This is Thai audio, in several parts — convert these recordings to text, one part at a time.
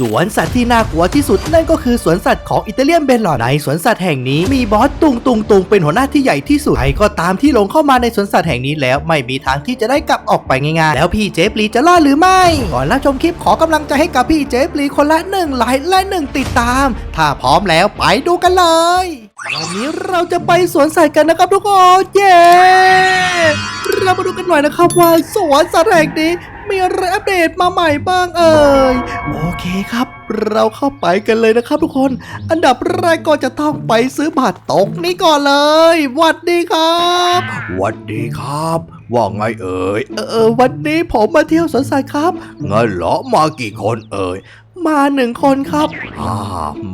สวนสัตว์ที่น่ากลัวที่สุดนั่นก็คือสวนสัตว์ของอิตาเลียนเบลลอในสวนสัตว์แห่งนี้มีบอสตุงตุงตุงเป็นหัวหน้าที่ใหญ่ที่สุดใครก็ตามที่ลงเข้ามาในสวนสัตว์แห่งนี้แล้วไม่มีทางที่จะได้กลับออกไปง่ายๆแล้วพี่เจฟลีจะรอดหรือไม่ก่อนรับชมคลิปขอกำลังใจให้กับพี่เจฟลีคนละหนึ่งไลค์และหนึ่งติดตาม ถ้าพร้อมแล้วไปดูกันเลย วันนี้เราจะไปสวนสัตว์กันนะครับทุกคนเย้เรามาดูกันหน่อยนะครับว่าสวนสัตว์แห่งนี้มีอะไรอัปเดตมาใหม่บ้างเอ่ยโอเคครับ เราเข้าไปกันเลยนะครับทุกคน อันดับแรกก็จะต้องไปซื้อบัตรตกนี้ก่อนเลยหวัดดีครับหวัดดีครับ ว่าไงเอ่ยเออวันนี้ผมมาเที่ยวสวนสัตว์ครับงั้นเหรอมากี่คนเอ่ย มาหนึ่งคนครับอ่า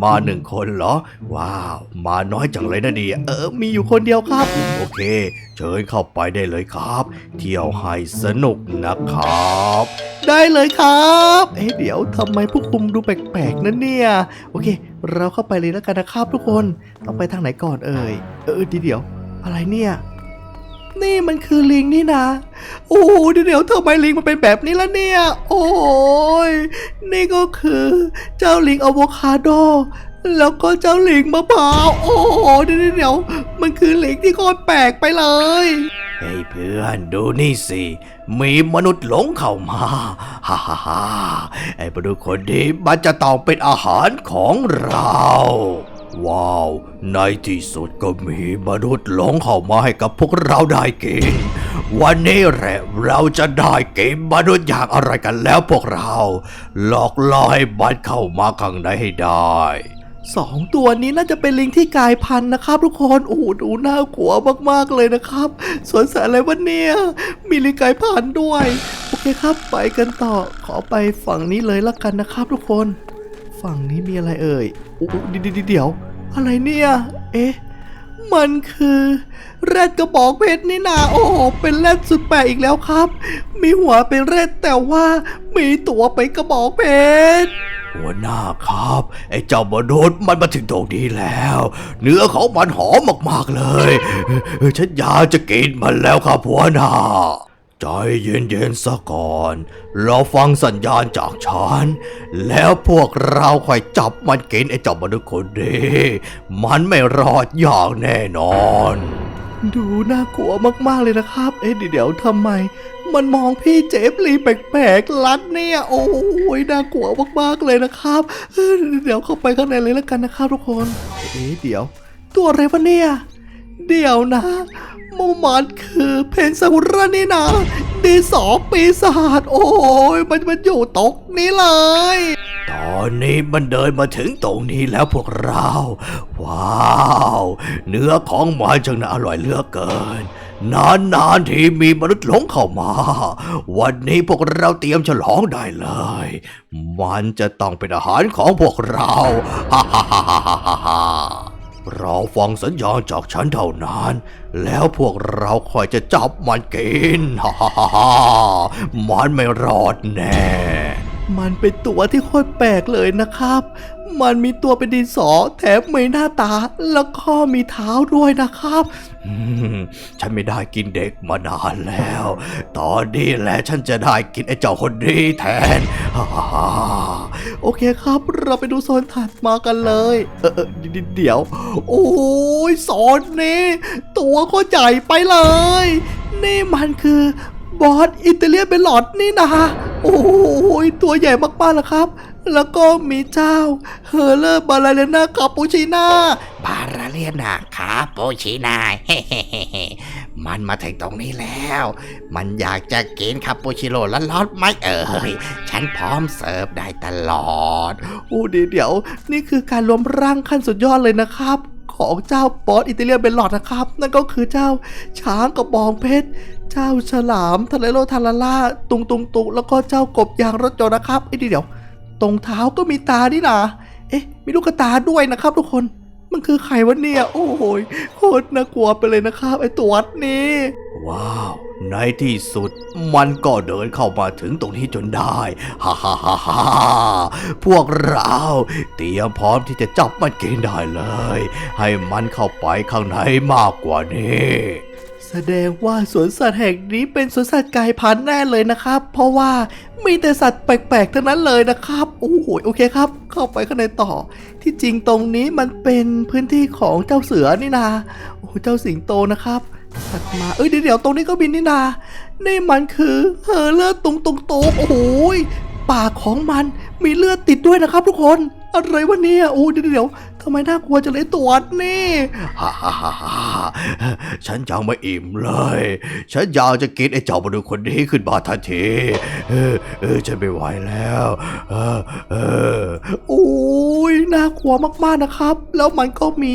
มาหนึ่งคนเหรอ ว้าว มาน้อยจังเลยนะดีเออ มีอยู่คนเดียวครับ โอเค เชิญเข้าไปได้เลยครับ เที่ยวให้สนุกนะครับ ได้เลยครับเอ๊ะเดี๋ยวทำไมพวกคุมดูแปลกๆนั่นเนี่ย โอเค เราเข้าไปเลยแล้วกันนะครับทุกคน ต้องไปทางไหนก่อนเอ่ย เออเดี๋ยว อะไรเนี่ย นี่มันคือลิงนี่นะ โอ้เดี๋ยวเดี๋ยวทำไมลิงมันเป็นแบบนี้ล่ะเนี่ย โอ้ยนี่ก็คือ เจ้าลิงอะโวคาโด แล้วก็เจ้าลิงมะพร้าว โอ้โหเดี๋ยวเดี๋ยวเดี๋ยวมันคือลิงที่โคตรแปลกไปเลยเฮ้ยเพื่อนดูนี่สิ มีมนุษย์หลงเข้ามาฮ่าฮ่าฮ่าไอ้มนุษย์คนนี้มันจะต้องเป็นอาหารของเรา ว้าว ในที่สุดก็มีมนุษย์หลงเข้ามาให้กับพวกเราได้กิน วันนี้แหละเราจะได้กินมนุษย์อย่างอะไรกันแล้วพวกเรา หลอกล่อให้มันเข้ามาข้างในให้ได้สองตัวนี้น่าจะเป็นลิงที่กลายพันธุ์นะครับ ทุกคนโอ้โหดูน่ากลัวมากๆเลยนะครับสวนสัตว์อะไรวะเนี่ยมีลิงกลายพันธุ์ด้วย โอเคครับไปกันต่อขอไปฝั่งนี้เลยละกันนะครับ ทุกคน ฝั่งนี้มีอะไรเอ่ยโอ้โหเดี๋ยเดี๋ยว อะไรเนี่ย เอ๊ะ มันคือแรดกระบอกเพชรนี่นาโอ้โห เป็นแรดสุดแปลกอีกแล้วครับ มีหัวเป็นแรดแต่ว่ามีตัวเป็นกระบอกเพชรหัวหน้าครับ ไอ้เจ้ามนุษย์มันมาถึงตรงนี้แล้ว เนื้อของมันหอมมากๆเลย ฉันอยากจะกินมันแล้วครับหัวหน้า ใจเย็นๆซะก่อน เราฟังสัญญาณจากฉัน แล้วพวกเราค่อยจับมันกินไอ้เจ้ามนุษย์คนนี้มันไม่รอดอย่างแน่นอน ดูน่ากลัวมากๆเลยนะครับ เอ๊ะเดี๋ยวทำไม มันมองพี่เจฟลีแปลกๆลัดเนี่ย โอ้ยน่ากลัวมากๆเลยนะครับเเดี๋ยวเข้าไปข้างในเลยแล้วกันนะครับทุกคน เอ๊ะเดี๋ยว ตัวอะไรวะเนี่ย เดี๋ยวนะ มันมันคือเพนซากุระนี่นะดีสองปีศาจโอ้ยมันมันอยู่ตกนี้เลย ตอนนี้มันเดินมาถึงตรงนี้แล้วพวกเรา ว้าว เนื้อของมันจังน่าอร่อยเหลือกเกิน นานๆที่มีมนุษย์หลงเข้ามา วันนี้พวกเราเตรียมฉลองได้เลย มันจะต้องเป็นอาหารของพวกเราฮ่าฮ่าฮ่าฮ่าฮ่าเราฟังสัญญาณจากฉันเท่านั้น แล้วพวกเราคอยจะจับมันกินฮ่าฮ่าฮ่ามันไม่รอดแน่ มันเป็นตัวที่โคตรแปลกเลยนะครับ มันมีตัวเป็นดินสอ แถมมีหน้าตา แล้วก็มีเท้าด้วยนะครับฉันไม่ได้กินเด็กมานานแล้ว ตอนนี้แหละฉันจะได้กินไอ้เจ้าคนนี้แทน โอเคครับ เราไปดูโซนถัดมากันเลย เออเดี๋ยวเดี๋ยวโอ้ยโซนนี้ ตัวก็ใหญ่ไปเลย นี่มันคือบอสอิตาเลียนเป็นหลอดนี่นะ โอ้ยตัวใหญ่มากๆแล้วครับ แล้วก็มีเจ้าเฮอร์เลอร์บาลาเลนาคาปูชิน่าบาราเลียนาคาโปชินายเฮ้ๆมันมาถึงตรงนี้แล้ว มันอยากจะกินคาปูชิโร่แล้วร้อนๆไหมเอ่ย ฉันพร้อมเสิร์ฟได้ตลอดโอ้เดี๋ยวเดี๋ยว นี่คือการรวมร่างขั้นสุดยอดเลยนะครับของเจ้าบอสอิตาเลียนเบลลอดนะครับ นั่นก็คือเจ้าช้างกระบองเพชร เจ้าฉลามทะเลโลทาราล่า ตุงตุงตุงแล้วก็เจ้ากบยางรถยนต์นะครับเอ้ยเดี๋ยว ตรงเท้าก็มีตานี่นะเอ๊ะ มีลูกตาด้วยนะครับ ทุกคน มันคือใครวะเนี่ย โอ้โหยโคตรน่ากลัวไปเลยนะครับไอ้ตัวนี้ ว้าว ในที่สุดมันก็เดินเข้ามาถึงตรงนี้จนได้ ฮ่าฮ่าฮ่าฮ่าพวกเราเตรียมพร้อมที่จะจับมันกินได้เลย ให้มันเข้าไปข้างในมากกว่านี้ แสดงว่าสวนสัตว์แห่งนี้เป็นสวนสัตว์กายพันธุ์แน่เลยนะครับ เพราะว่ามีแต่สัตว์แปลกๆทั้งนั้นเลยนะครับโอ้โหโอเคครับ เข้าไปข้างในต่อ ที่จริงตรงนี้มันเป็นพื้นที่ของเจ้าเสือนี่นาโอ้เจ้าสิงโตนะครับถัดมาเอ้ยเดี๋ยวเดี๋ยวตรงนี้ก็บินนี่นานี่มันคือเฮอเลือดตุงตุงตุงโอ้โหปากของมันมีเลือดติดด้วยนะครับ ทุกคนอะไรวะเนี่ยโอ้เดี๋ยว ทำไมน่ากลัวจะเลยตัวจนี่ฮ่าฮ่าฮ่าฮ่าฉันยังไม่อิ่มเลย ฉันอยากจะกินไอ้เจ้ามนุษย์คนนี้ขึ้นมาทันที เออเออฉันไม่ไหวแล้ว เออเออโอ้ยน่ากลัวมากๆนะครับ แล้วมันก็มี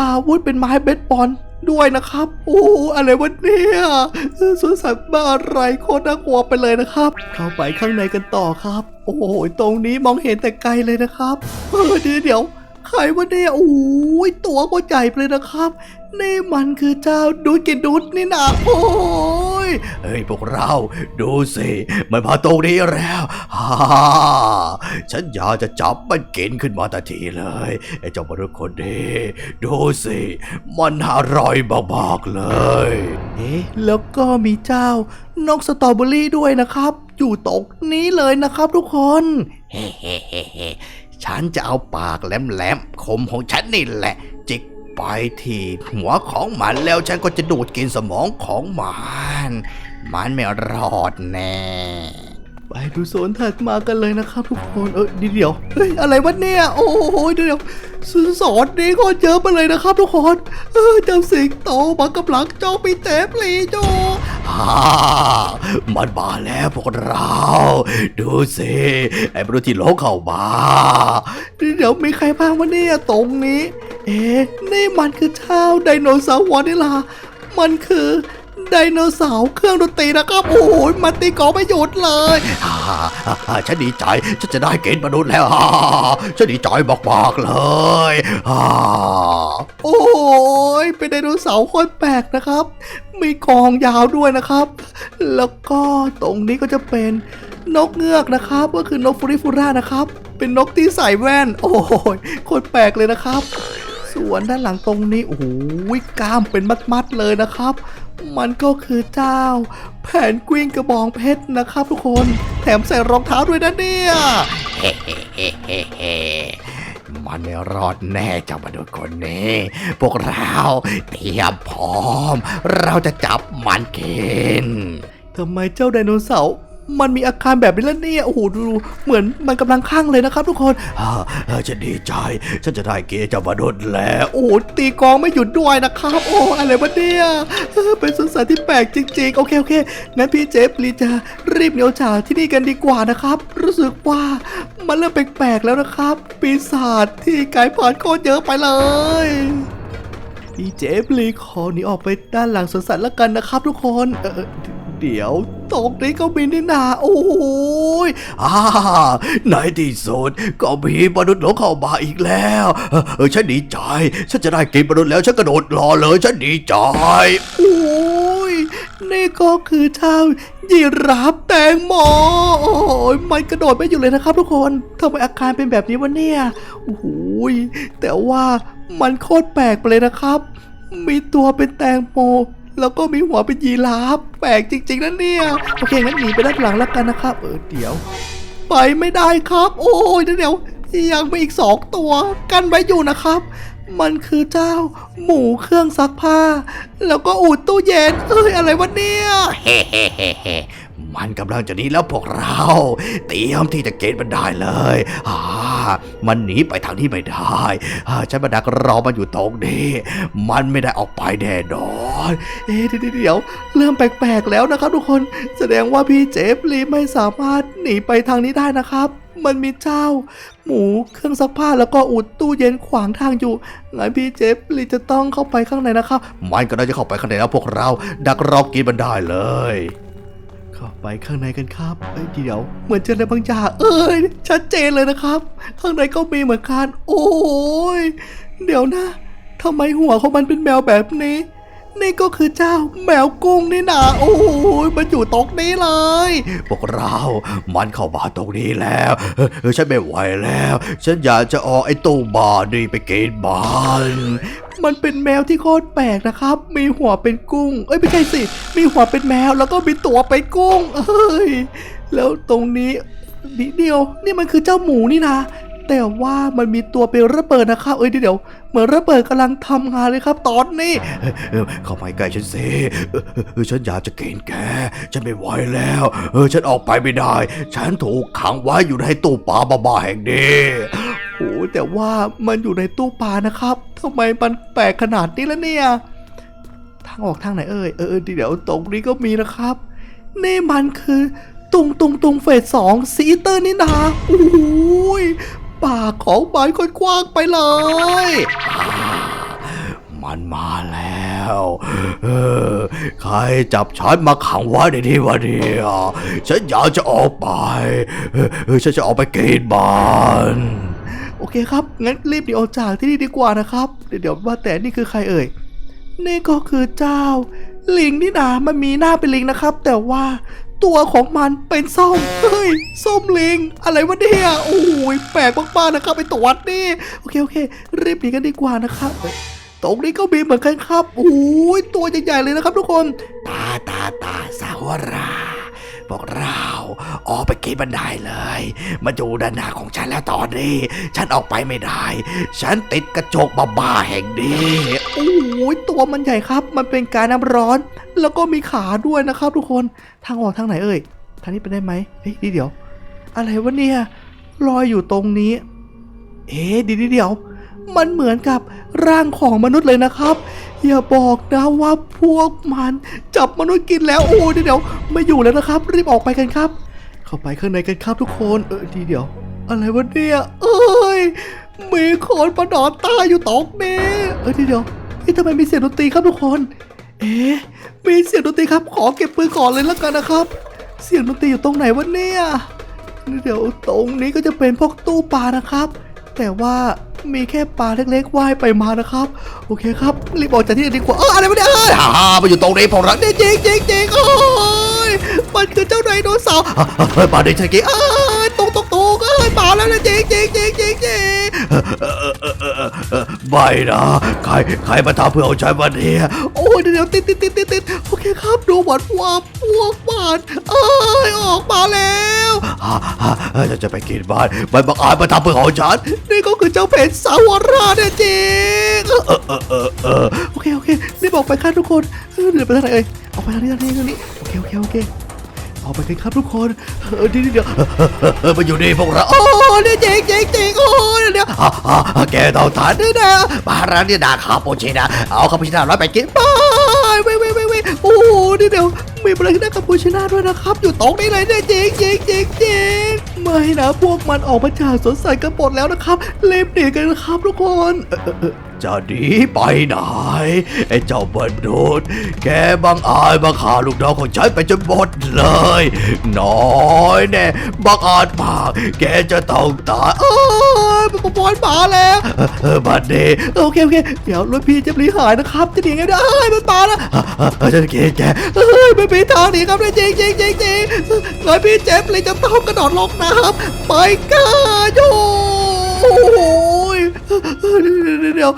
อาวุธเป็นไม้เบสบอลด้วยนะครับ โอ้อะไรวะเนี่ยสวนสัตว์บ้าอะไรโคตรน่ากลัวไปเลยนะครับ เข้าไปข้างในกันต่อครับ โอ้โหตรงนี้มองเห็นแต่ไกลเลยนะครับเออเดี๋ยวเดี๋ยว ใครวะเนี่ยโอ้ยตัวก็ใหญ่ไปเลยนะครับ นี่มันคือเจ้าดูดกินดูดนี่นะโอ้ยเฮ้ยพวกเราดูสิมันมาตรงนี้แล้วฮ่าฉันอยากจะจับมันกินขึ้นมาทันทีเลยไอ้เจ้ามนุษย์คนนี้ดูสิมันอร่อยมากๆเลย เอ๊ะแล้วก็มีเจ้านกสตรอเบอรี่ด้วยนะครับ อยู่ตรงนี้เลยนะครับทุกคนเฮ้เฮ้เฮ้เฮ้ฉันจะเอาปากแหลมๆคมของฉันนี่แหละ จิกไปที่หัวของมันแล้วฉันก็จะดูดกินสมองของมัน มันไม่รอดแน่ ไปดูโซนถัดมากันเลยนะครับทุกคนเออเดี๋ยวเฮ้ยอะไรวะเนี่ยโอ้โหเดี๋ยวสอนนี้ก็เยอะไปเลยนะครับทุกคนเออเจ้าสิงโตมากับหลังเจ้าปีเตปลีโจฮ่ามันมาแล้วพวกเรา ดูสิไอ้มนุษย์ที่หลงเข้ามาเดี๋ยวมีใครบ้างวะเนี่ยตรงนี้ เอ๊ะนี่มันคือเจ้าไดโนเสาร์วานิลามันคือ ไดโนเสาร์เครื่องดนตรีนะครับโอ้ยมันตีกลองไม่หยุดเลยฮ่าฮ่าฉันดีใจฉันจะได้เกณฑ์มนุษย์แล้วฮ่าฉันดีใจมากๆเลยฮ่าโอ้ยเป็นไดโนเสาร์โคตรแปลกนะครับ มีกองยาวด้วยนะครับ แล้วก็ตรงนี้ก็จะเป็นนกเงือกนะครับ ก็คือนกฟูริฟูรานะครับ เป็นนกที่ใส่แว่น โอ้ยโคตรแปลกเลยนะครับ ส่วนด้านหลังตรงนี้โอ้โหกล้ามเป็นมัดๆเลยนะครับ มันก็คือเจ้า แผนกวิ้งกระบองเพชรนะครับทุกคน แถมใส่รองเท้าด้วยนะเนี่ยมันไม่รอดแน่เจ้ามนุษย์คนนี้ พวกเราเตรียมพร้อม เราจะจับมันกินทำไมเจ้าไดโนเสาร์ มันมีอาการแบบนี้แล้วเนี่ย โอ้โห ดู เหมือนมันกำลังข้างเลยนะครับทุกคนอ่าเออฉันดีใจ ฉันจะได้เกย์เจ้ามนุษย์แล้ว โอ้โห ตีกลองไม่หยุดด้วยนะครับ โอ้ อะไรวะเนี่ยเออเป็นสวนสัตว์ที่แปลกจริงๆ โอเค โอเค งั้นพี่เจฟลีจะรีบเหนียวฉากที่นี่กันดีกว่านะครับ รู้สึกว่ามันเริ่มแปลกๆแล้วนะครับ ปีศาจที่กลายพันธุ์โคตรเยอะไปเลยพี่เจฟลีขอหนีออกไปด้านหลังสวนสัตว์แล้วกันนะครับ ทุกคนเออเดี๋ยว ตรงนี้ก็มีนี่นาโอ้โหอ่าในที่สุดก็มีมนุษย์หลงเข้ามาอีกแล้วเออฉันดีใจ ฉันจะได้กินมนุษย์แล้วฉันกระโดดรอเลย ฉันดีใจโอ้ยนี่ก็คือเจ้ายีราฟแตงโมโอ้ยมันกระโดดไม่อยู่เลยนะครับทุกคนทำไมอาการเป็นแบบนี้วะเนี่ยโอ้โหยแต่ว่ามันโคตรแปลกไปเลยนะครับ มีตัวเป็นแตงโม แล้วก็มีหัวเป็นยีราฟแปลกจริง ๆนะเนี่ย โอเคงั้นหนีไปด้านหลังแล้วกันนะครับ เออเดี๋ยว ไปไม่ได้ครับ โอ้ยเดี๋ยวยังมีอีกสองตัว กันไว้อยู่นะครับ มันคือเจ้า หมูเครื่องซักผ้า แล้วก็อูดตู้เย็นเอ้ยอะไรวะเนี่ยเฮ้เฮ้เฮ้เฮ้มันกำลังจะนี้แล้วพวกเรา เตรียมที่จะเกณฑ์มันได้เลยอ่า มันหนีไปทางที่ไม่ได้ฉันมาดักรอมันอยู่ตรงนี้ มันไม่ได้ออกไปแน่นอน เอ๊ะเดี๋ยวเดี๋ยวเริ่มแปลกๆแล้วนะครับทุกคน แสดงว่าพี่เจฟลีไม่สามารถหนีไปทางนี้ได้นะครับ มันมีเจ้า หมูเครื่องซักผ้าแล้วก็อุดตู้เย็นขวางทางอยู่งั้นพี่เจฟลีจะต้องเข้าไปข้างในนะครับ มันก็น่าจะเข้าไปข้างในแล้วพวกเรา ดักรอกินมันได้เลย เข้าไปข้างในกันครับเอ้ยเดี๋ยว เหมือนเจออะไรบางอย่างเอ้ยชัดเจนเลยนะครับ ข้างในก็มีเหมือนกันโอ้ยเดี๋ยวนะทำไมหัวของมันเป็นแมวแบบนี้ นี่ก็คือเจ้าแมวกุ้งนี่นาโอ้ยมันอยู่ตรงนี้เลยพวกเรามันเข้ามาตรงนี้แล้วฉันไม่ไหวแล้ว ฉันอยากจะออกไอ้ตู้บานี่ไปกินบ้านมันเป็นแมวที่โคตรแปลกนะครับ มีหัวเป็นกุ้ง เอ้ยไม่ใช่สิ มีหัวเป็นแมวแล้วก็มีตัวเป็นกุ้ง เอ้ย แล้วตรงนี้นิดเดียว นี่มันคือเจ้าหมูนี่นะ แต่ว่ามันมีตัวเป็นระเบิดนะครับ เอ้ยเดี๋ยว เหมือนระเบิดกำลังทำงานเลยครับตอนนี้ เข้ามาใกล้ฉันสิเออเออเออฉันอยากจะกินแก ฉันไม่ไหวแล้ว เออฉันออกไปไม่ได้ ฉันถูกขังไว้อยู่ในตู้ปลาบ้าๆแห่งนี้โอ้แต่ว่ามันอยู่ในตู้ปลานะครับทำไมมันแปลกขนาดนี้แล้วเนี่ยทางออกทางไหนเอ่ยเออเออเดี๋ยวตรงนี้ก็มีนะครับ นี่มันคือ ตุงตุงตุงเฟสสองซีเตอร์นี่นาโอ้ย ปากของมันค่อนกว้างไปเลย มันมาแล้วเออใครจับฉันมาขังไว้ในที่วะเนี่ยฉันอยากจะออกไปเออฉันจะออกไปกินบ้านโอเคครับ งั้นรีบหนีออกจากที่นี่ดีกว่านะครับ เดี๋ยวเดี๋ยวว่าแต่นี่คือใครเอ่ย นี่ก็คือเจ้า ลิงนี่นามันมีหน้าเป็นลิงนะครับ แต่ว่า ตัวของมันเป็นส้ม เฮ้ย ส้มลิง อะไรวะเนี่ย โอ้ยแปลกมากๆนะครับไอตัววัดนี่ โอเคโอเค รีบหนีกันดีกว่านะครับตรงนี้ก็มีเหมือนกันครับ โอ้ยตัวใหญ่ๆเลยนะครับทุกคน ตาตาตาซาวรา พวกเราออกไปกินบันไดเลย มาอยู่ด้านหน้าของฉันแล้วตอนนี้ ฉันออกไปไม่ได้ ฉันติดกระจกบ้าๆแห่งนี้โอ้ยตัวมันใหญ่ครับ มันเป็นการน้ำร้อน แล้วก็มีขาด้วยนะครับ ทุกคนทางออกทางไหนเอ่ยทางนี้ไปได้ไหมเฮ้ยเดี๋ยว อะไรวะเนี่ยลอยอยู่ตรงนี้ เอ๊ะดีเดี๋ยว มันเหมือนกับร่างของมนุษย์เลยนะครับ อย่าบอกนะว่าพวกมันจับมนุษย์กินแล้วโอ้เดี๋ยวเดี๋ยวไม่อยู่แล้วนะครับ รีบออกไปกันครับ เข้าไปข้างในกันครับทุกคนเออดีเดี๋ยว อะไรวะเนี่ยเอ้ยมีคนประดอนตายอยู่ตรงนี้เออดีเดี๋ยวเอ๊ะทำไมมีเสียงดนตรีครับทุกคน เอ๊ะมีเสียงดนตรีครับ ขอเก็บปืนก่อนเลยแล้วกันนะครับ เสียงดนตรีอยู่ตรงไหนวะเนี่ยเดี๋ยวตรงนี้ก็จะเป็นพวกตู้ปลานะครับ แต่ว่ามีแค่ปลาเล็กๆว่ายไปมานะครับ โอเคครับรีบออกจากที่นี่ดีกว่าเอออะไรไม่ได้เอ้ยฮ่าฮ่ามาอยู่ตรงนี้พวกเราเจ๊เจ๊เจ๊เจ๊โอ้ยมันคือเจ้าไดโนเสาร์เฮ้ยมาดิฉันกี้เอ้ยตกตกตกเอ้ ยมาแล้วนะเจ๊เจ๊เจ๊เจ๊เจ๊ไม่นะใครใครมาทำเพื่อเอาฉันวันนี้โอ้ยเดี๋ยวติดติดติดติดติดโอเคครับดูหวานว่าพวกมันเอ้ยออกมาแล้วฮ่าฮ่าฮ่าฉันจะไปกินบ้านมันบังอาจมาทำเพื่อของฉันนี่ก็คือเจ้าเพชรสาวราเนี่ยจริงโอเคโอเครีบอกไปครับทุกคนเออเดี๋ยวไปทางไหนเอ่ยออกไปทางนี้ทางนี้ทางนี้โอเคโอเคโอเค ออกไปกันครับทุกคนเออเดี๋ยวเดี๋ยวมาอยู่นี่พวกเราโอ้เนี่ยเจ๊งเจ๊งเจ๊งโอ้เดี๋ยวฮ่าฮ่าฮ่าแกต้องทานด้วยนะบาร้านนี่นาคาโปชินะเอาคาปูชิน่าร้อยไปกินไปเว้ยเว้ยเว้ยเว้ยโอ้เดี๋ยวเดี๋ยวมีบริการกัมพูชาด้วยนะครับ อยู่ตรงนี้เลยเนี่ยเจ๊งเจ๊งเจ๊งเจ๊งไม่นะพวกมันออกมาจากสวนสัตว์กันหมดแล้วนะครับรีบหนีกันครับทุกคนจะหนีไปไหนไอ้เจ้าเบิร์ดดูดแกบังอาจมาฆ่าลูกน้องของฉันไปจนหมดเลย น้อยแน่บังอาจมากแกจะต้องตายเออมันบอลมาแล้วเออบัดนี้โอเคโอเคเดี๋ยวรถพี่จะรีหายนะครับจะหนีไงได้เอ้ยมันมาแล้วฉันเกลียดแกเอ้ยไม่มีทางหนีครับเลยจริงจริงจริงจริงเลยพี่เจ็บเลยจะต้องกระโดดลงน้ำไปกันโอ้ย เดี๋ยวเดี๋ยว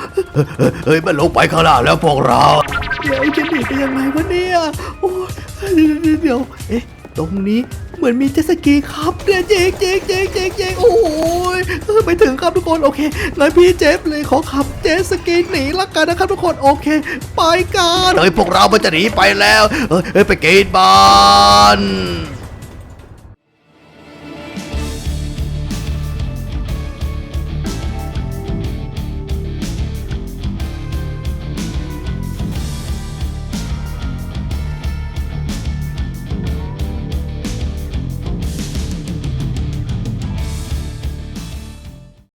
เฮ้ยมันลงไปข้างล่างแล้วพวกเรา เดี๋ยวจะหนีไปยังไงวะเนี่ยโอ้ยเดี๋ยวเดี๋ยวเดี๋ยวเอ๊ะตรงนี้เหมือนมีเจ็ตสกีครับเนี่ยเจ๊งเจ๊งเจ๊งเจ๊งเจ๊งโอ้ยไปถึงครับทุกคนโอเคงั้นพี่เจฟเลยขอขับเจ็ตสกีหนีละกันนะครับทุกคนโอเค ไปกันเฮ้ยพวกเรามันจะหนีไปแล้วเฮ้ยเฮ้ยไปกินบ้าน